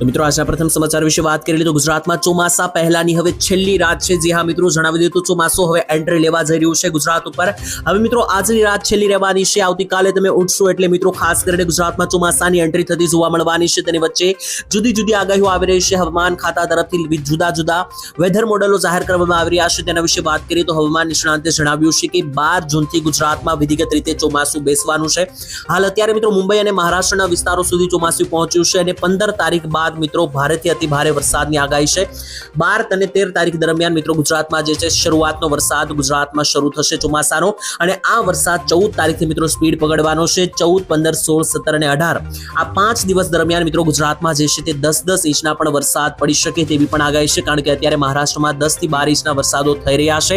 તો મિત્રો આજના પ્રથમ સમાચાર વિશે વાત કરી તો ગુજરાતમાં ચોમાસા પહેલાની હવે છેલ્લી રાત છે. જે હા, મિત્રો, જણાવી દીધું ચોમાસું હવે એન્ટ્રી લેવા જઈ રહ્યું છે ગુજરાત ઉપર. હવે મિત્રો, આજની રાત છેલ્લી રહેવાની છે. આવતીકાલે તમે ઉઠશો એટલે મિત્રો, ખાસ કરીને ગુજરાતમાં ચોમાસાની એન્ટ્રી થતી જોવા મળવાની છે. તેની વચ્ચે જુદી જુદી આગાહીઓ આવી રહી છે. હવામાન ખાતા તરફથી જુદા જુદા વેધર મોડેલો જાહેર કરવામાં આવી રહ્યા છે. તેના વિશે વાત કરીએ તો હવામાન નિષ્ણાંતે જણાવ્યું છે કે બાર જૂનથી ગુજરાતમાં વિધિગત રીતે ચોમાસું બેસવાનું છે. હાલ અત્યારે મિત્રો, મુંબઈ અને મહારાષ્ટ્રના વિસ્તારો સુધી ચોમાસું પહોંચ્યું છે અને પંદર તારીખ બાદ મિત્રો ભારેથી અતિ ભારે વરસાદની આગાહી છે. બાર અને તેર તારીખ દરમિયાન મિત્રો ગુજરાતમાં જે છે શરૂઆતનો વરસાદ ગુજરાતમાં શરૂ થશે ચોમાસાનો. અને આ વરસાદ ચૌદ તારીખથી મિત્રો સ્પીડ પકડવાનો છે. ચૌદ, પંદર, સોળ, સત્તર અને અઢાર. આ પાંચ દિવસ દરમિયાન મિત્રો ગુજરાતમાં જે છે તે દસ દસ ઇંચના પણ વરસાદ પડી શકે તેવી પણ આગાહી છે. કારણ કે અત્યારે મહારાષ્ટ્રમાં દસથી બાર ઇંચના વરસાદો થઈ રહ્યા છે.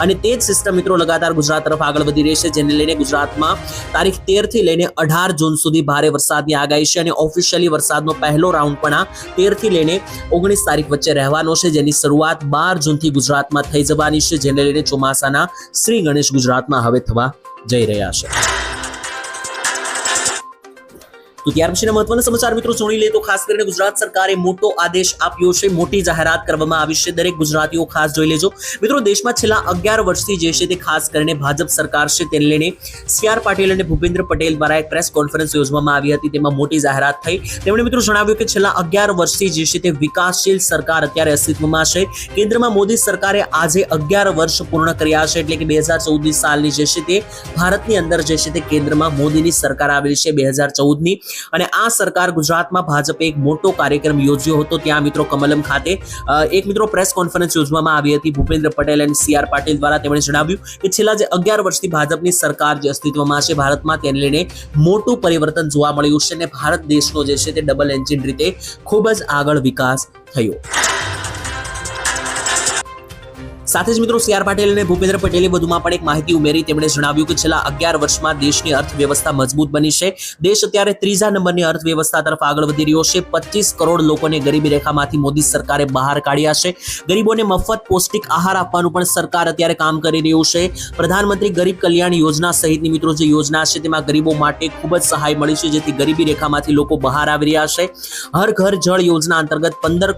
અને તે જ સિસ્ટમ મિત્રો લગાતાર ગુજરાત તરફ આગળ વધી રહી છે. જેને લઈને ગુજરાતમાં તારીખ તેરથી લઈને અઢાર જૂન સુધી ભારે વરસાદની આગાહી છે. અને ઓફિશિયલી વરસાદનો પહેલો રાઉન્ડ પણ આ તેરથી લઈને ઓગણીસ તારીખ વચ્ચે રહેવાનો છે. જેની શરૂઆત બાર જૂનથી ગુજરાતમાં થઈ જવાની છે. જેને લઈને ચોમાસાના શ્રી ગણેશ ગુજરાતમાં હવે થવા જઈ રહ્યા છે. તો ત્યાર પછીના મહત્વના સમાચાર મિત્રો જોડી લે તો ખાસ કરીને ગુજરાત સરકારે મોટો આદેશ આપ્યો છે. મોટી જાહેરાત કરવામાં આવી છે. દરેક ગુજરાતીઓ ખાસ જોઈ લેજો. મિત્રો દેશમાં છેલ્લા અગિયાર વર્ષથી જે છે તે ખાસ કરીને ભાજપ સરકાર છે તેને લઈને સી આર પાટીલ અને ભૂપેન્દ્ર પટેલ દ્વારા એક પ્રેસ કોન્ફરન્સ યોજવામાં આવી હતી. તેમાં મોટી જાહેરાત થઈ. તેમણે મિત્રો જણાવ્યું કે છેલ્લા અગિયાર વર્ષથી જે છે તે વિકાસશીલ સરકાર અત્યારે અસ્તિત્વમાં છે. કેન્દ્રમાં મોદી સરકારે આજે અગિયાર વર્ષ પૂર્ણ કર્યા છે એટલે કે બે હજાર ચૌદની સાલની જે છે તે ભારતની અંદર જે છે તે કેન્દ્રમાં મોદીની સરકાર આવેલી છે બે હજાર ચૌદની. અને આ સરકાર ગુજરાતમાં ભાજપે એક મોટો કાર્યક્રમ યોજ્યો હતો. ત્યાં મિત્રો કમલમ ખાતે એક મિત્રો પ્રેસ કોન્ફરન્સ યોજવામાં આવી હતી. ભૂપેન્દ્ર પટેલ અને સી આર પાટીલ દ્વારા તેમણે જણાવ્યું કે છેલ્લા જે અગિયાર વર્ષથી ભાજપની સરકાર જે અસ્તિત્વમાં છે, ભારતમાં તેને લઈને મોટું પરિવર્તન જોવા મળ્યું છે અને ભારત દેશનો જે છે તે ડબલ એન્જિન રીતે ખૂબ જ આગળ વિકાસ થયો. સાથે જ મિત્રો સી આર પાટીલ અને ભૂપેન્દ્ર પટેલે વધુમાં પણ એક માહિતી ઉમેરી. તેમણે જણાવ્યું કે છેલ્લા અગિયાર વર્ષમાં દેશની અર્થવ્યવસ્થા મજબૂત બની છે. દેશ અત્યારે ત્રીજા નંબરની અર્થવ્યવસ્થા તરફ આગળ વધી રહ્યો છે. પચીસ કરોડ લોકોને ગરીબી રેખામાંથી મોદી સરકારે બહાર કાઢ્યા છે. ગરીબોને મફત પૌષ્ટિક આહાર આપવાનું પણ સરકાર અત્યારે કામ કરી રહ્યું છે. પ્રધાનમંત્રી ગરીબ કલ્યાણ યોજના સહિતની મિત્રો જે યોજના છે તેમાં ગરીબો માટે ખૂબ જ સહાય મળી છે. જેથી ગરીબી રેખામાંથી લોકો બહાર આવી રહ્યા છે. હર ઘર જળ યોજના અંતર્ગત પંદર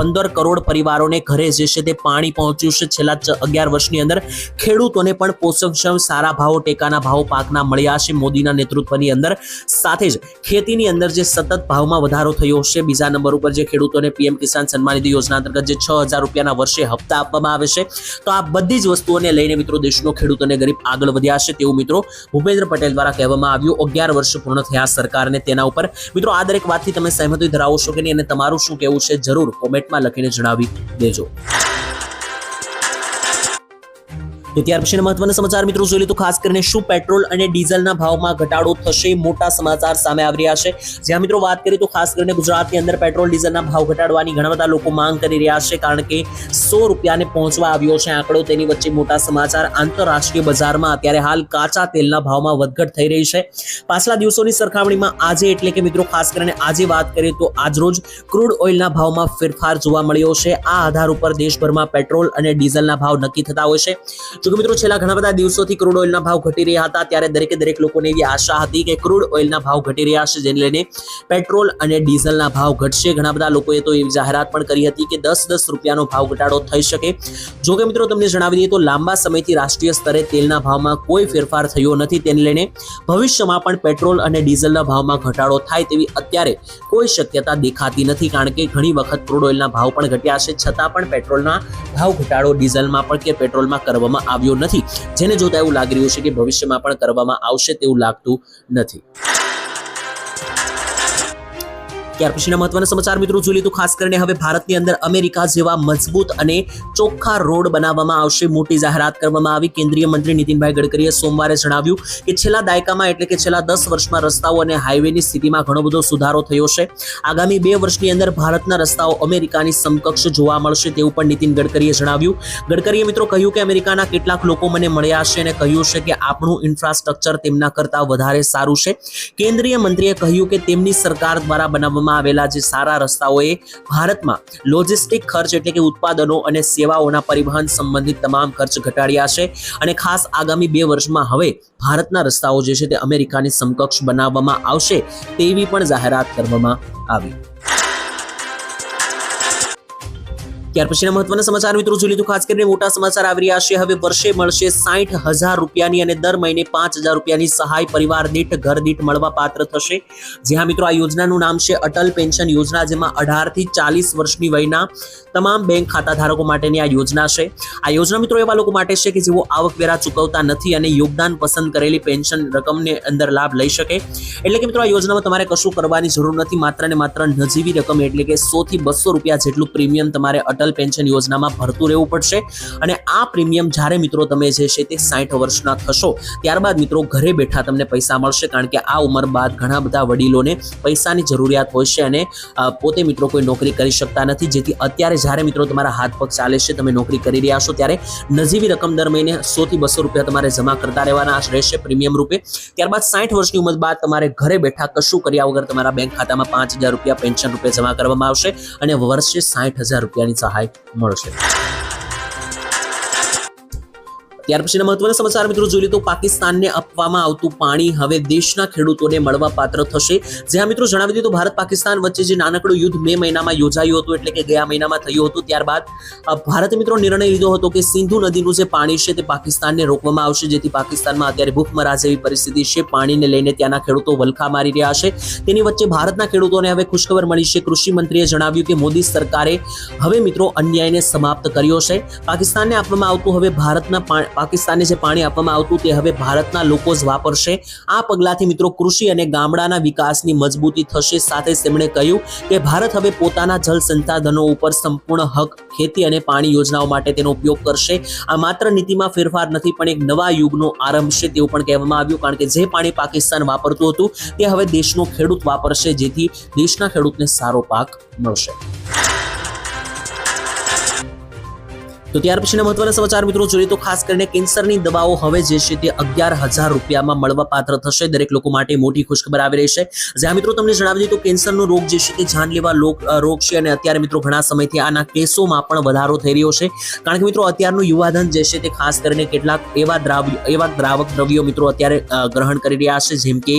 પંદર કરોડ પરિવારોને ઘરે જે છે તે પાણી પહોંચ્યું છે. છેલ્લા અગિયાર વર્ષની અંદર ખેડૂતોને પણ પોષકક્ષમ સારા ભાવો, ટેકાના ભાવો પાકના મળ્યા છે મોદીના નેતૃત્વની અંદર. સાથે જ ખેતીની અંદર જે સતત ભાવમાં વધારો થયો છે, બીજા નંબર ઉપર જે ખેડૂતોને પીએમ કિસાન સન્માન નિધિ યોજના અંતર્ગત જે છ હજાર રૂપિયાના વર્ષે હપ્તા આપવામાં આવે છે, તો આ બધી જ વસ્તુઓને લઈને મિત્રો દેશનો ખેડૂત અને ગરીબ આગળ વધ્યા છે તેવું મિત્રો ભૂપેન્દ્ર પટેલ દ્વારા કહેવામાં આવ્યું. અગિયાર વર્ષ પૂર્ણ થયા સરકારને તેના ઉપર. મિત્રો, આ દરેક વાતથી તમે સહેમતી ધરાવો છો કે નહીં? અને તમારું શું કહેવું છે? જરૂર કોમેન્ટમાં લખીને જણાવી દેજો. તો ત્યાર પછીના મહત્વના સમાચાર મિત્રો જોઈ તો ખાસ કરીને શું પેટ્રોલ અને ડીઝલના ભાવમાં ઘટાડો થશે મોટા સમાચાર સામે આવી રહ્યા છે. જ્યાં મિત્રો વાત કરીએ તો ખાસ કરીને ગુજરાતની અંદર પેટ્રોલ, ડીઝલના ભાવ ઘટાડવાની ઘણા બધા લોકો માંગ કરી રહ્યા છે કારણ કે સો રૂપિયાને પહોંચવા આવ્યો છે આંકડો. તેની વચ્ચે મોટા સમાચાર આંતરરાષ્ટ્રીય બજારમાં અત્યારે હાલ કાચા તેલના ભાવમાં વધઘટ થઈ રહી છે. પાછલા દિવસોની સરખામણીમાં આજે એટલે કે મિત્રો ખાસ કરીને આજે વાત કરીએ તો આજરોજ ક્રૂડ ઓઇલના ભાવમાં ફેરફાર જોવા મળ્યો છે. આ આધાર ઉપર દેશભરમાં પેટ્રોલ અને ડીઝલના ભાવ નક્કી થતા હોય છે. જોકે મિત્રો, છેલ્લા ઘણા બધા દિવસોથી ક્રૂડ ઓઇલના ભાવ ઘટી રહ્યા હતા. ત્યારે દરેકે દરેક લોકોને એવી આશા હતી કે ક્રૂડ ઓઇલના ભાવ ઘટી રહ્યા છે, જેને લઈને પેટ્રોલ અને ડીઝલના ભાવ ઘટશે. ઘણા બધા લોકોએ તો એવી જાહેરાત પણ કરી હતી કે દસ દસ રૂપિયાનો ભાવ ઘટાડો થઈ શકે. જોકે મિત્રો, તમને જણાવી દઈએ તો લાંબા સમયથી રાષ્ટ્રીય સ્તરે તેલના ભાવમાં કોઈ ફેરફાર થયો નથી. તેને લઈને ભવિષ્યમાં પણ પેટ્રોલ અને ડીઝલના ભાવમાં ઘટાડો થાય તેવી અત્યારે કોઈ શક્યતા દેખાતી નથી, કારણ કે ઘણી વખત ક્રૂડ ઓઇલના ભાવ પણ ઘટ્યા છે. છતાં પણ પેટ્રોલના ભાવ ઘટાડો ડીઝલમાં પણ કે પેટ્રોલમાં કરવામાં આવ્યો નથી. જેને જોતા એવું લાગી રહ્યું છે કે ભવિષ્યમાં પણ કરવામાં આવશે તેવું લાગતું નથી. ત્યાર પછીના મહત્વના સમાચાર મિત્રો, જોઈ લીધું ખાસ કરીને હવે ભારતની અંદર અમેરિકા જેવા મજબૂત અને ચોખ્ખા રોડ બનાવવામાં આવશે. મોટી જાહેરાત કરવામાં આવી. કેન્દ્રીય મંત્રી નીતિનભાઈ ગડકરીએ સોમવારે જણાવ્યું કે છેલ્લા દાયકામાં એટલે કે છેલ્લા દસ વર્ષમાં રસ્તાઓ અને હાઈવેની સ્થિતિમાં ઘણો બધો સુધારો થયો છે. આગામી બે વર્ષની અંદર ભારતના રસ્તાઓ અમેરિકાની સમકક્ષ જોવા મળશે તેવું પણ નીતિન ગડકરીએ જણાવ્યું. ગડકરીએ મિત્રો કહ્યું કે અમેરિકાના કેટલાક લોકો મને મળ્યા છે અને કહ્યું છે કે આપણું ઇન્ફ્રાસ્ટ્રક્ચર તેમના કરતાં વધારે સારું છે. કેન્દ્રીય મંત્રીએ કહ્યું કે તેમની સરકાર દ્વારા બનાવવામાં કરવામાં આવેલા જે સારા રસ્તાઓએ ભારતમાં લોજિસ્ટિક ખર્ચ એટલે કે ઉત્પાદનો અને સેવાઓના પરિવહન સંબંધિત તમામ ખર્ચ ઘટાડ્યા છે. અને ખાસ આગામી બે વર્ષમાં હવે ભારતના રસ્તાઓ જે છે તે અમેરિકાની સમકક્ષ બનાવવામાં આવશે તેવી પણ જાહેરાત કરવામાં આવી. ત્યાર પછીના મહત્વના સમાચાર મિત્રો જોઈ લીધું. ખાસ કરીને મોટા સમાચાર આવી રહ્યા છે. હવે વર્ષે મળશે સાઠ હજાર રૂપિયાની અને દર મહિને પાંચ હજાર રૂપિયાની સહાય પરિવાર દીઠ, ઘર દીઠ મળવા પાત્ર થશે. જે હા મિત્રો, આ યોજનાનું નામ છે અટલ પેન્શન યોજના, જેમાં અઢારથી ચાલીસ વર્ષની વયના તમામ બેંક ખાતા ધારકો માટેની આ યોજના છે. આ યોજના મિત્રો એવા લોકો માટે છે કે જેઓ આવકવેરા ચૂકવતા નથી અને યોગદાન પસંદ કરેલી પેન્શન રકમને અંદર લાભ લઈ શકે. એટલે કે મિત્રો, આ યોજનામાં તમારે કશું કરવાની જરૂર નથી. માત્ર ને માત્ર નજીવી રકમ એટલે કે સો થી બસો રૂપિયા જેટલું પ્રીમિયમ તમારે અટલ પેન્શન યોજનામાં ભરતું રહેવું પડશે. અને આ પ્રીમિયમ જ્યારે મિત્રો તમે જે છે તે સાઠ વર્ષના થશો, ત્યારબાદ મિત્રો ઘરે બેઠા તમને પૈસા મળશે, કારણ કે આ ઉંમર બાદ ઘણા બધા વડીલોને પૈસાની જરૂરિયાત હોય છે અને પોતે મિત્રો કોઈ નોકરી કરી શકતા નથી. જેથી અત્યારે જ્યારે મિત્રો તમારા હાથ પગ ચાલે છે, તમે નોકરી કરી રહ્યા છો, ત્યારે નજીવી રકમ દર મહિને સો થી બસો રૂપિયા તમારે જમા કરતા રહેવાના રહેશે પ્રીમિયમ રૂપે. ત્યારબાદ સાઠ વર્ષની ઉંમર બાદ તમારે ઘરે બેઠા કશું કર્યા વગર તમારા બેંક ખાતામાં પાંચ હજાર રૂપિયા પેન્શન રૂપે જમા કરવામાં આવશે અને વર્ષે સાઠ હજાર રૂપિયાની સહાય મળશે ત્યાર પછીના મહત્વના સમાચાર મિત્રો જોઈ તો પાકિસ્તાનને આપવામાં આવતું પાણી હવે દેશના ખેડૂતોને મળવા પાત્ર થશે. જ્યાં મિત્રો જણાવી દીધું, ભારત પાકિસ્તાન વચ્ચે જે નાનકડું યુદ્ધ મે મહિનામાં યોજાયું હતું, એટલે કે ગયા મહિનામાં થયું હતું, ત્યારબાદ ભારતે મિત્રો નિર્ણય લીધો હતો કે સિંધુ નદીનું જે પાણી છે તે પાકિસ્તાનને રોકવામાં આવશે, જેથી પાકિસ્તાનમાં અત્યારે ભૂખમરા જેવી પરિસ્થિતિ છે. પાણીને લઈને ત્યાંના ખેડૂતો વલખા મારી રહ્યા છે. તેની વચ્ચે ભારતના ખેડૂતોને હવે ખુશખબર મળી છે. કૃષિ મંત્રીએ જણાવ્યું કે મોદી સરકારે હવે મિત્રો અન્યાયને સમાપ્ત કર્યો છે. પાકિસ્તાનને આપવામાં આવતું હવે ભારતના પાકિસ્તાનને જે પાણી આપવામાં આવતું તે હવે ભારતના લોકો જ વાપરશે. આ પગલાથી મિત્રો કૃષિ અને ગામડાના વિકાસની મજબૂતી થશે. સાથે તેમણે કહ્યું કે ભારત હવે પોતાના જળ સંસાધનો ઉપર સંપૂર્ણ હક, ખેતી અને પાણી યોજનાઓ માટે તેનો ઉપયોગ કરશે. આ માત્ર નીતિમાં ફેરફાર નથી, પણ એક નવા યુગનો આરંભ છે તેવું પણ કહેવામાં આવ્યું. કારણ કે જે પાણી પાકિસ્તાન વાપરતું હતું, તે હવે દેશનો ખેડૂત વાપરશે, જેથી દેશના ખેડૂતને સારો પાક મળશે. તો ત્યાર પછીના મહત્વના સમાચાર મિત્રો, જોઈએ તો ખાસ કરીને કેન્સરની દવાઓ હવે જે છે તે અગિયાર હજાર રૂપિયામાં મળવા પાત્ર થશે. દરેક લોકો માટે મોટી ખુશખબર આવી રહી છે. જ્યાં મિત્રો, તમને જણાવી દીધું કેન્સરનો રોગ જે છે તે જાનલેવા રોગ છે અને અત્યારે મિત્રો ઘણા સમયથી આના કેસોમાં પણ વધારો થઈ રહ્યો છે. કારણ કે મિત્રો, અત્યારનું યુવાધન જે છે તે ખાસ કરીને કેટલાક એવા દ્રાવ્ય, એવા દ્રાવક દ્રવ્યો મિત્રો અત્યારે ગ્રહણ કરી રહ્યા છે. જેમ કે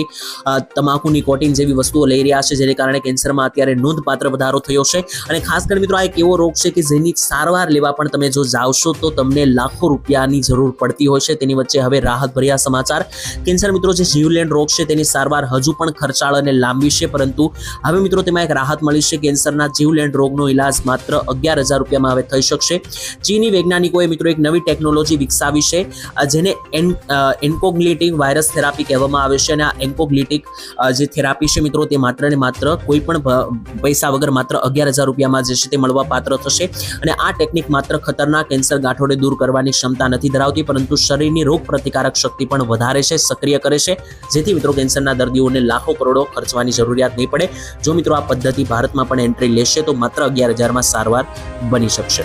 તમાકુ, નિકોટિન જેવી વસ્તુઓ લઈ રહ્યા છે, જેને કારણે કેન્સરમાં અત્યારે નોંધપાત્ર વધારો થયો છે. અને ખાસ કરીને મિત્રો, આ એક એવો રોગ છે કે જેની સારવાર લેવા પણ તમે જો જાવશો તો તમને લાખો રૂપિયાની જરૂર પડતી હોય છે. તેની વચ્ચે હવે રાહત ભર્યા સમાચાર. કેન્સર મિત્રો જે જીવલેન્ડ રોગ છે તેની સારવાર હજુ પણ ખર્ચાળ અને લાંબી છે, પરંતુ હવે મિત્રો તેમાં એક રાહત મળી છે. કેન્સરના જીવલેન્ડ રોગનો ઇલાજ માત્ર અગિયાર હજાર રૂપિયામાં હવે થઈ શકશે. ચીની વૈજ્ઞાનિકોએ મિત્રો એક નવી ટેકનોલોજી વિકસાવી છે જેને એન એન્કોગ્લિટિક વાયરસ થેરાપી કહેવામાં આવે છે. અને આ એન્કોગ્લિટિક જે થેરાપી છે મિત્રો તે માત્ર ને માત્ર કોઈ પણ પૈસા વગર માત્ર અગિયાર હજાર રૂપિયામાં જે છે તે મળવા પાત્ર થશે. અને આ ટેકનિક માત્ર ખતરનાક કેન્સર ગાંઠોડે દૂર કરવાની ક્ષમતા નથી ધરાવતી, પરંતુ શરીરની રોગ પ્રતિકારક શક્તિ પણ વધારે છે, સક્રિય કરે છે. જેથી મિત્રો કેન્સરના દર્દીઓને લાખો કરોડો ખર્ચવાની જરૂરિયાત નહીં પડે. જો મિત્રો આ પદ્ધતિ ભારતમાં પણ એન્ટ્રી લેશે, તો માત્ર અગિયાર હજારમાં સારવાર બની શકશે.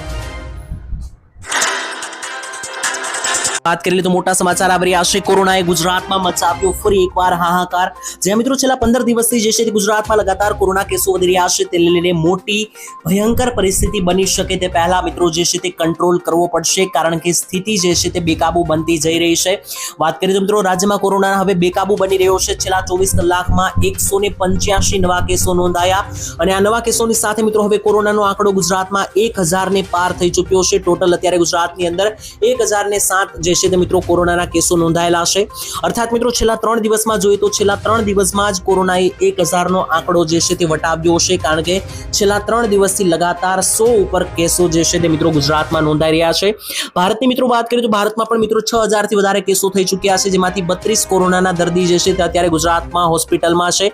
વાત કરી લે તો મોટા સમાચાર આવી રહ્યા છે કોરોનાએ ગુજરાતમાં મચાવ્યો ફરી એકવાર હાહાકાર. જે મિત્રો છેલ્લા પંદર દિવસથી જે છે તે ગુજરાતમાં લગાતાર કોરોના કેસો વધી રહ્યા છે તેને લઈને મોટી ભયંકર પરિસ્થિતિ બની શકે તે પહેલા મિત્રો જે છે તે કંટ્રોલ કરવો પડશે કારણ કે સ્થિતિ જે છે તે બેકાબુ બનતી જઈ રહી છે. વાત કરીએ તો મિત્રો રાજ્યમાં કોરોના હવે બેકાબુ બની રહ્યો છે. છેલ્લા ચોવીસ કલાકમાં એકસો ને પંચ્યાસી નવા કેસો નોંધાયા અને આ નવા કેસોની સાથે મિત્રો હવે કોરોનાનો આંકડો ગુજરાતમાં એક હજારને પાર થઈ ચૂક્યો છે. ટોટલ અત્યારે ગુજરાતની અંદર એક હજારને સાત જે છે તે મિત્રો કોરોનાના કેસો નોંધાયેલા છે. અર્થાત મિત્રો છેલ્લા ત્રણ દિવસમાં જોઈએ તો છેલ્લા ત્રણ દિવસમાં જ કોરોનાએ એક હજારનો આંકડો જે છે તે વટાવ્યો છે. કારણ કે છેલ્લા ત્રણ દિવસથી લગાતાર સો ઉપર કેસો જે છે તે મિત્રો ગુજરાતમાં નોંધાઈ રહ્યા છે. ભારતની મિત્રો વાત કરીએ તો ભારતમાં પણ મિત્રો છ હજારથી વધારે કેસો થઈ ચૂક્યા છે. જેમાંથી બત્રીસ કોરોનાના દર્દી જે છે તે અત્યારે ગુજરાતમાં હોસ્પિટલમાં છે.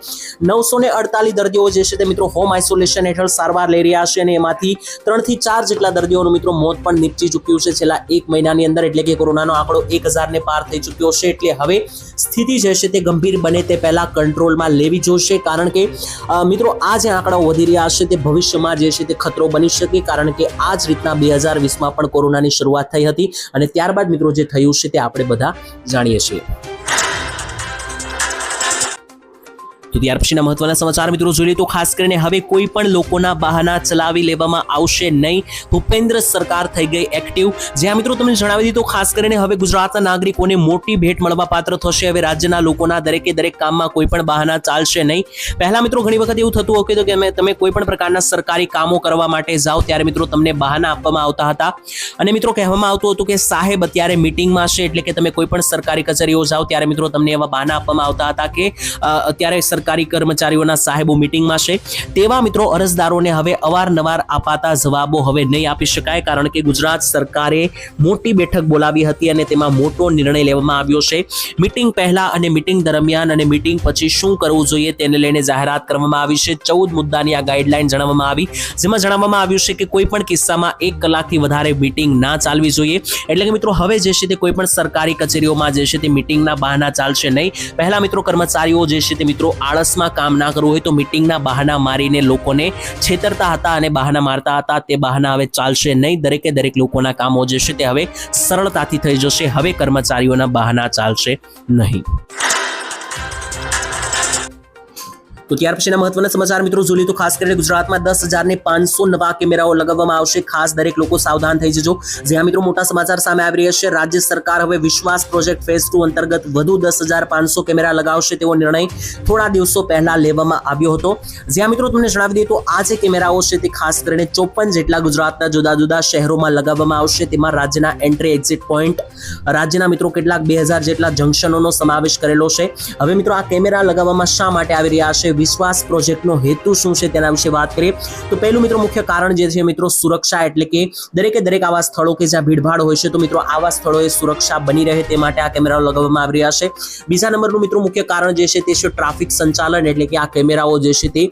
નવસો ને અડતાલીસ દર્દીઓ જે છે તે મિત્રો હોમ આઇસોલેશન હેઠળ સારવાર લઈ રહ્યા છે અને એમાંથી ત્રણથી ચાર જેટલા દર્દીઓનું મિત્રો મોત પણ નીપજી ચૂક્યું છે છેલ્લા એક મહિનાની અંદર. એટલે કે કોરોનાનો આંકડો એક હજારને પાર થઈ ચૂક્યો છે. એટલે હવે સ્થિતિ જે છે તે ગંભીર બને તે પહેલા કંટ્રોલમાં લેવી જોશે. કારણ કે મિત્રો, આ જે આંકડાઓ વધી રહ્યા છે તે ભવિષ્યમાં જે છે તે ખતરો બની શકે. કારણ કે આ જ રીતના બે હજાર વીસમાં પણ કોરોનાની શરૂઆત થઈ હતી. અને ત્યારબાદ, મિત્રો, જે થયું છે તે આપણે બધા જાણીએ છીએ. તો ત્યાર પછીના મહત્વના સમાચાર મિત્રો જોઈએ તો ખાસ કરીને હવે કોઈ પણ લોકોના બહાના ચલાવી લેવામાં આવશે નહીં. ભૂપેન્દ્ર સરકાર થઈ ગઈ એક્ટિવ જ્યાં મિત્રો તમને જણાવી દીધું ખાસ કરીને હવે ગુજરાતના નાગરિકોને મોટી ભેટ મળવા પાત્ર થશે. હવે રાજ્યના લોકોના દરેકે દરેક કામમાં કોઈ પણ બહાના ચાલશે નહીં. પહેલા મિત્રો ઘણી વખત એવું થતું હતું કે તમે કોઈ પણ પ્રકારના સરકારી કામો કરવા માટે જાઓ ત્યારે મિત્રો તમને બહાના આપવામાં આવતા હતા. અને મિત્રો કહેવામાં આવતું હતું કે સાહેબ અત્યારે મિટિંગમાં છે એટલે કે તમે કોઈ પણ સરકારી કચેરીઓ જાઓ ત્યારે મિત્રો તમને એવા બહાના આપવામાં આવતા હતા કે અત્યારે સરકારી કર્મચારીઓના સાહેબો મીટિંગમાં છે. તેવા મિત્રો અરજદારોને હવે અવારનવાર અપાતા જવાબો હવે નહીં આપી શકાય કારણ કે ગુજરાત સરકારે મોટી બેઠક બોલાવી હતી અને તેમાં મોટો નિર્ણય લેવામાં આવ્યો છે. મીટિંગ પહેલા અને મીટિંગ દરમિયાન અને મિટિંગ પછી શું કરવું જોઈએ તેને લઈને જાહેરાત કરવામાં આવી છે. ચૌદ મુદ્દાની આ ગાઈડલાઈન જણાવવામાં આવી. જેમાં જણાવવામાં આવ્યું છે કે કોઈ પણ કિસ્સામાં એક કલાકથી વધારે મીટિંગ ના ચાલવી જોઈએ. એટલે કે મિત્રો હવે જે છે તે કોઈ પણ સરકારી કચેરીઓમાં જે છે તે મિટિંગના બહાના ચાલશે નહીં. પહેલા મિત્રો કર્મચારીઓ જે છે તે મિત્રો આળસમાં કામ ના કરવું હોય તો મિટિંગના બહાના મારીને લોકોને છેતરતા હતા અને બહાના મારતા હતા. તે બહાના હવે ચાલશે નહીં. દરેકે દરેક લોકોના કામો જે છે તે હવે સરળતાથી થઈ જશે. હવે કર્મચારીઓના બહાના ચાલશે નહીં. તો ત્યાર પછીના મહત્વના સમાચાર મિત્રો જોઈએ તો ખાસ કરીને ગુજરાતમાં દસ હજાર ને પાંચસો નવા કેમેરાઓ લગાવવામાં આવશે. ખાસ દરેક લોકો સાવધાન થઈ જજો. જ્યાં મિત્રો મોટા સમાચાર સામે આવી રહ્યા છે, રાજ્ય સરકાર હવે વિશ્વાસ પ્રોજેક્ટ ફેઝ ટુ અંતર્ગત વધુ દસ હજાર પાંચસો કેમેરા લગાવશે તેવો નિર્ણય થોડા દિવસો પહેલા લેવામાં આવ્યો હતો. જ્યાં મિત્રો તમને જણાવી દઈએ તો આ જે કેમેરાઓ છે તે ખાસ કરીને ચોપન જેટલા ગુજરાતના જુદા જુદા શહેરોમાં લગાવવામાં આવશે. તેમાં રાજ્યના એન્ટ્રી એક્ઝિટ પોઈન્ટ રાજ્યના મિત્રો કેટલાક બે હજાર જેટલા જંકશનોનો સમાવેશ કરેલો છે. હવે મિત્રો આ કેમેરા લગાવવામાં શા માટે આવી રહ્યા છે? વિશ્વાસ પ્રોજેક્ટનો હેતુ શું છે તેના વિશે વાત કરીએ. તો પહેલું મિત્રો મુખ્ય કારણ જે છે મિત્રો સુરક્ષા એટલે કે દરેકે દરેક આવા સ્થળો કે જ્યાં ભીડભાડ હોય છે તો મિત્રો આવા સ્થળોએ સુરક્ષા બની રહે તે માટે આ કેમેરાઓ લગાવવામાં આવી રહ્યા છે. બીજા નંબરનું મિત્રો મુખ્ય કારણ જે છે તે છે ટ્રાફિક સંચાલન એટલે કે આ કેમેરાઓ જે છે તે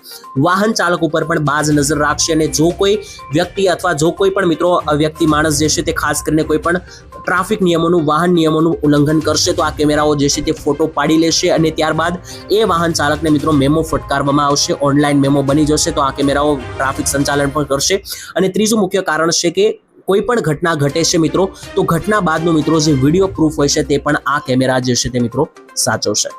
વાહન ચાલક ઉપર પણ બાજ નજર રાખશે અને જો કોઈ વ્યક્તિ અથવા જો કોઈ પણ મિત્રો વ્યક્તિ માણસ જે છે તે ખાસ કરીને કોઈ પણ ટ્રાફિક નિયમોનું, વાહન નિયમોનું ઉલ્લંઘન કરશે તો આ કેમેરાઓ જે છે તે ફોટો પાડી લેશે અને ત્યારબાદ એ વાહન ચાલકને મિત્રો મેમો ફટકારવામાં આવશે ઓનલાઈન મેમો બની જશે તો આ કેમેરાઓ ટ્રાફિક સંચાલન પણ કરશે. અને ત્રીજું મુખ્ય કારણ છે કે કોઈ પણ ઘટના ઘટે છે મિત્રો, તો ઘટના બાદનો મિત્રો જે વીડિયો પ્રૂફ હોય છે તે પણ આ કેમેરા જે છે તે મિત્રો સાચવશે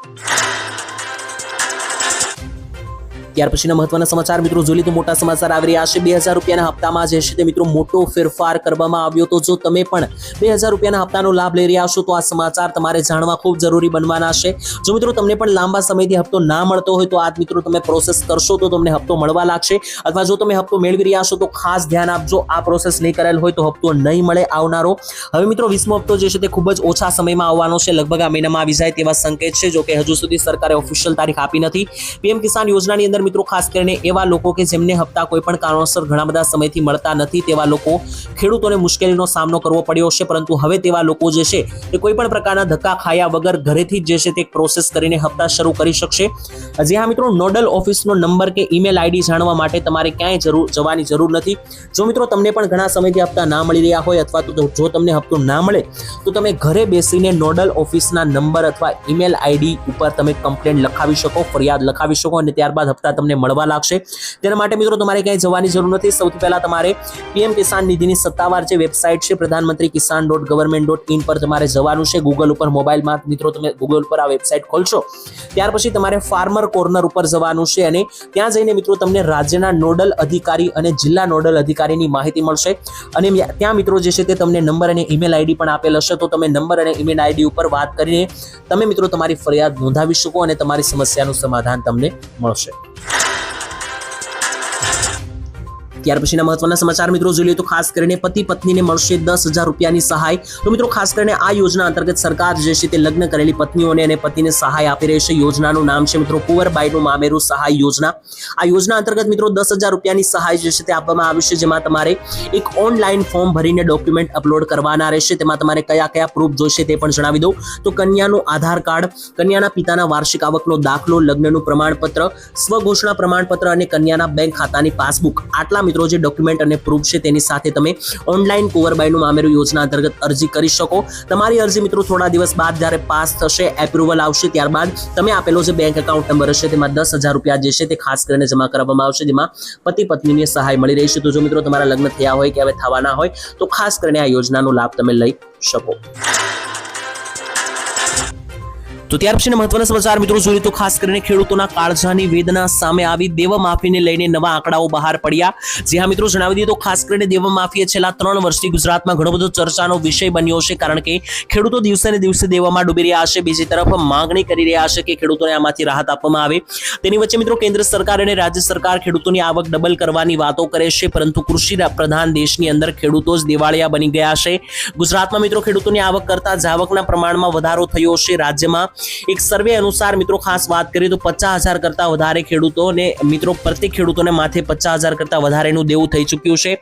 ત્યાર પછીના મહત્વના સમાચાર, મિત્રો જોઈએ તો મોટા સમાચાર આવી રહ્યા છે. બે હજાર રૂપિયાના હપ્તામાં જે છે તે, મિત્રો, મોટો ફેરફાર કરવામાં આવ્યો તો જો તમે પણ બે હજાર રૂપિયાના હપ્તાનો લાભ લઈ રહ્યા છો, તો આ સમાચાર તમારે જાણવા ખૂબ જરૂરી બનવાના છે. જો, મિત્રો, તમને પણ લાંબા સમયથી હપ્તો ના મળતો હોય, તો આ, મિત્રો, તમે પ્રોસેસ કરશો તો તમને હપ્તો મળવા લાગશે. અથવા જો તમે હપ્તો મેળવી રહ્યા છો, તો ખાસ ધ્યાન આપજો, આ પ્રોસેસ નહીં કરેલ હોય તો હપ્તો નહીં મળે આવનારો. હવે, મિત્રો, વીસમો હપ્તો જે છે તે ખૂબ જ ઓછા સમયમાં આવવાનો છે. લગભગ આ મહિનામાં આવી જાય તેવા સંકેત છે, જો કે હજુ સુધી સરકારે ઓફિશિયલ તારીખ આપી નથી. પીએમ કિસાન યોજનાની અંદર મિત્રો, ખાસ કરીને એવા લોકો કે જેમને હપ્તા કોઈ પણ કારણોસર ઘણા બધા સમયથી મળતા નથી, તેવા લોકો ખેડૂતોને મુશ્કેલીનો સામનો કરવો પડ્યો છે પરંતુ હવે તેવા લોકો જે છે તે કોઈ પણ પ્રકારના ધક્કા ખાયા વગર ઘરેથી જ જે છે તે પ્રોસેસ કરીને હપ્તા શરૂ કરી શકશે. જે હા મિત્રો, નોડલ ઓફિસનો નંબર કે ઈમેલ આઈડી જાણવા માટે તમારે ક્યાંય જરૂર, જવાની જરૂર નથી. જો મિત્રો, તમને પણ ઘણા સમયથી હપ્તા ના મળી રહ્યા હોય અથવા તો જો તમને હપ્તો ના મળે, તો તમે ઘરે બેસીને નોડલ ઓફિસના નંબર અથવા ઈમેલ આઈડી ઉપર તમે કમ્પ્લેન લખાવી શકો, ફરિયાદ લખાવી શકો અને ત્યારબાદ હપ્તા તમને મળવા લાગશે. તેના માટે મિત્રો તમારે ક્યાંય જવાની જરૂર નથી. સૌથી પહેલા તમારે પીએમ કિસાન નિધિની સત્તાવાર જે વેબસાઇટ છે, Pradhanmantri Kisan dot government dot in પર તમારે જવાનું છે. ગૂગલ ઉપર મોબાઈલમાં મિત્રો તમે ગૂગલ ઉપર આ વેબસાઇટ ખોલશો. ત્યાર પછી તમારે ફાર્મર કોર્નર ઉપર જવાનું છે અને ત્યાં જઈને મિત્રો તમને રાજ્યના નોડલ અધિકારી અને જિલ્લા નોડલ અધિકારીની માહિતી મળશે. અને ત્યાં મિત્રો જે છે તે તમને નંબર અને ઈમેલ આઈડી પણ આપેલ હશે. તો તમે નંબર અને ઈમેલ આઈડી ઉપર વાત કરીને તમે મિત્રો તમારી ફરિયાદ નોંધાવી શકો અને તમારી સમસ્યાનું સમાધાન તમને મળશે. ત્યાર પછીના મહત્વના સમાચાર મિત્રો જોઈએ તો ખાસ કરીને પતિ પત્નીને મળશે દસ હજાર રૂપિયાની સહાય. તો મિત્રો ખાસ કરીને આ યોજના અંતર્ગત સરકાર જે છે તે લગ્ન કરેલી પત્નીઓને અને પતિને સહાય આપી રહી છે. યોજનાનું નામ છે મિત્રો કુંવરબાઈનું મામેરું સહાય યોજના. આ યોજના અંતર્ગત મિત્રો દસ હજાર રૂપિયાની સહાય જે છે તે આપવામાં આવી છે. જેમાં તમારે એક ઓનલાઈન ફોર્મ ભરીને ડોક્યુમેન્ટ અપલોડ કરવાના રહેશે. તેમાં તમારે કયા કયા પ્રૂફ જોઈશે તે પણ જણાવી દઉં. તો કન્યાનું આધાર કાર્ડ, કન્યાના પિતાના વાર્ષિક આવકનો દાખલો, લગ્નનું પ્રમાણપત્ર, સ્વઘોષણા પ્રમાણપત્ર અને કન્યાના બેંક ખાતાની પાસબુક. આટલા મિત્રો જે ડોક્યુમેન્ટ અને પ્રૂફ છે તેની સાથે તમે ઓનલાઈન કુંવરબાઈનું મામેરું યોજના અંતર્ગત અરજી કરી શકો. તમારી અરજી મિત્રો, થોડા દિવસ બાદ જ્યારે પાસ થશે એપ્રુવલ આવશે, ત્યારબાદ તમે આપેલો જે બેંક એકાઉન્ટ નંબર હશે, તેમાં દસ હજાર રૂપિયા જે છે તે ખાસ કરીને જમા કરવામાં આવશે, જેમાં પતિ પત્નીની સહાય મળી રહી છે. તો જો મિત્રો, તમારા લગ્ન થયા હોય કે હવે થવાના હોય, તો ખાસ કરીને આ યોજનાનો લાભ તમે લઈ શકો. તો ત્યાર પછીના મહત્વના સમાચાર મિત્રો જોઈએ તો ખાસ કરીને ખેડૂતોના કાળજાની વેદના સામે આવી દેવા માફીને લઈને નવા આંકડાઓ બહાર પડ્યા. જે હા મિત્રો, જણાવી દઈએ તો ખાસ કરીને દેવા માફી છેલ્લા ત્રણ વર્ષથી ગુજરાતમાં ઘણો બધો ચર્ચાનો વિષય બન્યો છે, કારણ કે ખેડૂતો દિવસે ને દિવસે દેવામાં ડૂબી રહ્યા છે. બીજી તરફ માંગણી કરી રહ્યા છે કે ખેડૂતોને આમાંથી રાહત આપવામાં આવે. તેની વચ્ચે મિત્રો કેન્દ્ર સરકાર અને રાજ્ય સરકાર ખેડૂતોની આવક ડબલ કરવાની વાતો કરે છે, પરંતુ કૃષિ પ્રધાન દેશની અંદર ખેડૂતો જ દિવાળિયા બની ગયા છે. ગુજરાતમાં મિત્રો ખેડૂતોની આવક કરતા જાવકના પ્રમાણમાં વધારો થયો છે. રાજ્યમાં એક સર્વે અનુસાર મિત્રો ખાસ વાત કરીએ તો પચાસ હજાર કરતા વધારે ખેડૂતોને, મિત્રો પ્રત્યેક ખેડૂતોને માથે પચાસ હજાર કરતા વધારેનું દેવું થઈ ચૂક્યું છે.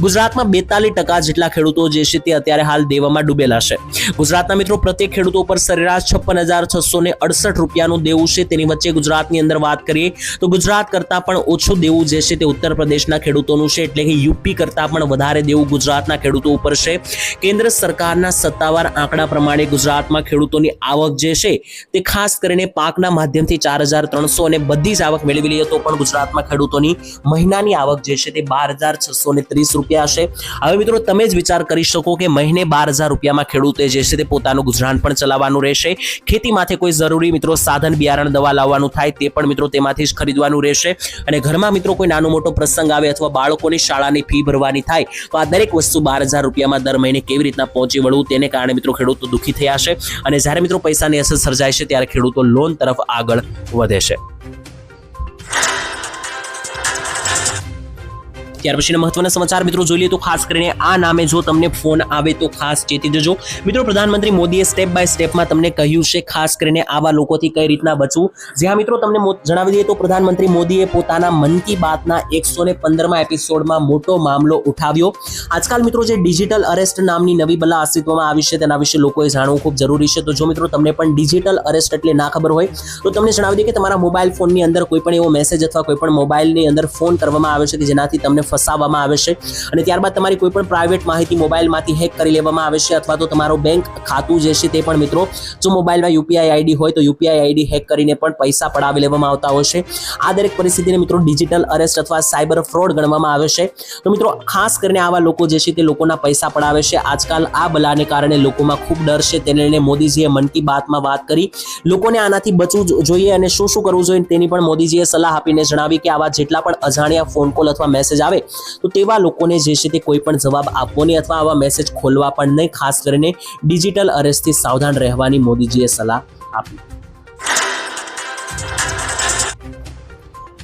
ગુજરાતમાં બેતાલીસ ટકા જેટલા ખેડૂતો જે છે તે અત્યારે હાલ દેવામાં ડૂબેલા છે. ગુજરાતના મિત્રો પ્રત્યેક ખેડૂતો પર સરેરાશ છપ્પન હજાર છસો ને અડસઠ રૂપિયાનું દેવું છે. તેની વચ્ચે ગુજરાતની અંદર વાત કરીએ તો ગુજરાત કરતાં પણ ઓછું દેવું જે છે તે ઉત્તર પ્રદેશના ખેડૂતોનું છે. એટલે કે યુપી કરતાં પણ વધારે દેવું ગુજરાતના ખેડૂતો ઉપર છે. કેન્દ્ર સરકારના સત્તાવાર આંકડા પ્રમાણે ગુજરાતમાં ખેડૂતોની આવક જે છે તે ખાસ કરીને પાકના માધ્યમથી ચાર હજાર ત્રણસો અને બધી જ આવક મેળવી લઈએ તો પણ ગુજરાતમાં ખેડૂતોની મહિનાની આવક જે છે તે બાર હજાર છસો ને ત્રીસ રૂપિયા હશે. હવે મિત્રો તમે જ વિચાર કરી શકો કે મહિને બાર હજાર રૂપિયામાં ખેડૂતે જે છે તે પોતાનું ગુજરાન પણ ચલાવવાનું રહેશે. ખેતી માથે કોઈ જરૂરી મિત્રો સાધન, બિયારણ, દવા લાવવાનું થાય તે પણ મિત્રો તેમાંથી જ ખરીદવાનું રહેશે. અને ઘરમાં મિત્રો કોઈ નાનો મોટો પ્રસંગ આવે અથવા બાળકોની શાળાની ફી ભરવાની થાય, તો આ દરેક વસ્તુ બાર હજાર રૂપિયામાં દર મહિને કેવી રીતના પહોંચી વળવું તેને કારણે મિત્રો ખેડૂતો દુઃખી થયા છે અને જ્યારે મિત્રો પૈસાની અસર સર્જાય છે ત્યારે ખેડૂતો લોન તરફ આગળ વધે છે. ત્યાર પછીના મહત્વના સમાચાર મિત્રો જોઈ લઈએ તો ખાસ કરીને આ નામે જો તમને ફોન આવે તો ખાસ ચેતી જજો મિત્રો પ્રધાનમંત્રી મોદીએ સ્ટેપ બાય સ્ટેપમાં તમને કહ્યું છે ખાસ કરીને આવા લોકોથી કઈ રીતના બચવું. જ્યાં મિત્રો તમને જણાવી દઈએ તો પ્રધાનમંત્રી મોદીએ પોતાના મન કી બાતના એકસો ને પંદરમાં એપિસોડમાં મોટો મામલો ઉઠાવ્યો. આજકાલ મિત્રો જે ડિજિટલ અરેસ્ટ નામની નવી બલા અસ્તિત્વમાં આવી છે તેના વિશે લોકોએ જાણવું ખૂબ જરૂરી છે. તો જો મિત્રો તમને પણ ડિજિટલ અરેસ્ટ એટલે ના ખબર હોય, તો તમને જણાવી દઈએ કે તમારા મોબાઈલ ફોનની અંદર કોઈ પણ એવો મેસેજ અથવા કોઈ પણ મોબાઈલની અંદર ફોન કરવામાં આવે છે કે જેનાથી તમને ફસાવવામાં આવે છે અને ત્યારબાદ તમારી કોઈ પણ પ્રાઇવેટ માહિતી મોબાઈલમાંથી હેક કરી લેવામાં આવે છે અથવા તો તમારો બેંક ખાતું જે છે તે પણ મિત્રો, જો મોબાઈલમાં યુપીઆઈ આઈડી હોય તો યુપીઆઈ આઈડી હેક કરીને પણ પૈસા પડાવી લેવામાં આવતા હોય છે. આ દરેક પરિસ્થિતિને મિત્રો ડિજિટલ અરેસ્ટ અથવા સાયબર ફ્રોડ ગણવામાં આવે છે. તો મિત્રો, ખાસ કરીને આવા લોકો જે છે તે લોકોના પૈસા પડાવે છે. આજકાલ આ બલાને કારણે લોકોમાં ખૂબ ડર છે. તેને લઈને મોદીજીએ મન કી બાતમાં વાત કરી. લોકોને આનાથી બચવું જોઈએ અને શું શું કરવું જોઈએ તેની પણ મોદીજીએ સલાહ આપીને જણાવી કે આવા જેટલા પણ અજાણ્યા ફોન કોલ અથવા મેસેજ આવે તો તેવા લોકોને જે છે તે કોઈ પણ જવાબ આપવો નહીં અથવા આવા મેસેજ ખોલવા પણ નહીં, ખાસ કરીને ડિજિટલ અરેસ્ટથી સાવધાન રહેવાની મોદીજીએ સલાહ આપી.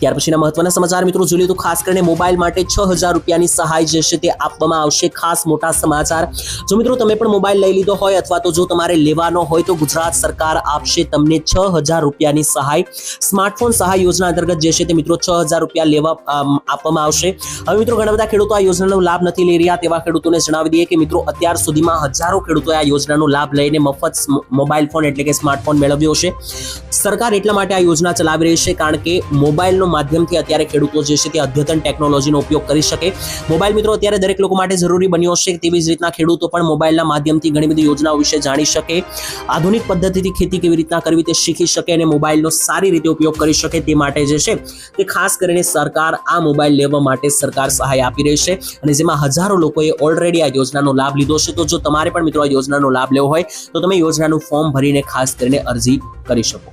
ત્યાર પછીના મહત્વના સમાચાર મિત્રો જોઈએ તો ખાસ કરીને મોબાઈલ માટે છ હજાર રૂપિયાની સહાય જે છે તે આપવામાં આવશે. ખાસ મોટા સમાચાર. જો મિત્રો તમે પણ મોબાઈલ લઈ લીધો હોય અથવા તો જો તમારે લેવાનો હોય તો ગુજરાત સરકાર આપશે તમને છ હજાર રૂપિયાની સહાય. સ્માર્ટફોન સહાય યોજના અંતર્ગત જે છે તે મિત્રો છ હજાર રૂપિયા લેવા આપવામાં આવશે. હવે મિત્રો ઘણા બધા ખેડૂતો આ યોજનાનો લાભ નથી લઈ રહ્યા તેવા ખેડૂતોને જણાવી દઈએ કે મિત્રો અત્યાર સુધીમાં હજારો ખેડૂતોએ આ યોજનાનો લાભ લઈને મફત મોબાઈલ ફોન એટલે કે સ્માર્ટફોન મેળવ્યો છે. સરકાર એટલા માટે આ યોજના ચલાવી રહી છે કારણ કે મોબાઈલનો માધ્યમથી અત્યારે ખેડૂતો જે છે તે અદ્યતન ટેકનોલોજીનો ઉપયોગ કરી શકે. મોબાઈલ મિત્રો, અત્યારે દરેક લોકો માટે જરૂરી બન્યો છે તેવી જ રીતના ખેડૂતો પણ મોબાઈલના માધ્યમથી ઘણી બધી યોજનાઓ વિશે જાણી શકે, આધુનિક પદ્ધતિથી ખેતી કેવી રીતના કરવી તે શીખી શકે અને મોબાઈલનો સારી રીતે ઉપયોગ કરી શકે તે માટે જે છે તે ખાસ કરીને સરકાર આ મોબાઈલ લેવા માટે સરકાર સહાય આપી રહી છે અને જેમાં હજારો લોકોએ ઓલરેડી આ યોજનાનો લાભ લીધો છે. તો જો તમારે પણ મિત્રો આ યોજનાનો લાભ લેવો હોય, તો તમે યોજનાનું ફોર્મ ભરીને ખાસ કરીને અરજી કરી શકો.